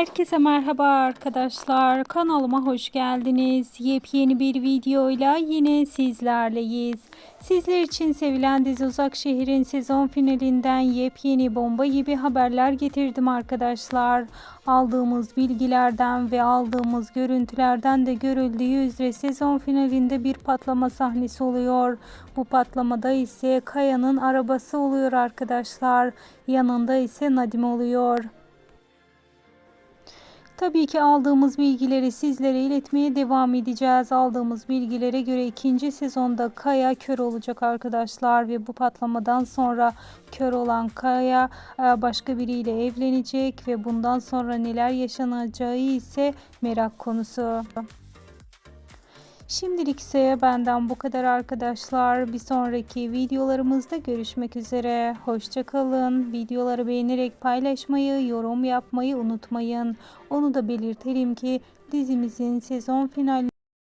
Herkese merhaba arkadaşlar. Kanalıma hoş geldiniz. Yepyeni bir videoyla yine sizlerleyiz. Sizler için sevilen dizi Uzak Şehir'in sezon finalinden yepyeni bomba gibi haberler getirdim arkadaşlar. Aldığımız bilgilerden ve aldığımız görüntülerden de görüldüğü üzere sezon finalinde bir patlama sahnesi oluyor. Bu patlamada ise Kaya'nın arabası oluyor arkadaşlar. Yanında ise Nadim oluyor. Tabii ki aldığımız bilgileri sizlere iletmeye devam edeceğiz. Aldığımız bilgilere göre ikinci sezonda Kaya kör olacak arkadaşlar ve bu patlamadan sonra kör olan Kaya e, başka biriyle evlenecek ve bundan sonra neler yaşanacağı ise merak konusu. Şimdilik ise benden bu kadar arkadaşlar. Bir sonraki videolarımızda görüşmek üzere. Hoşçakalın. Videoları beğenerek paylaşmayı, yorum yapmayı unutmayın. Onu da belirtelim ki dizimizin sezon finali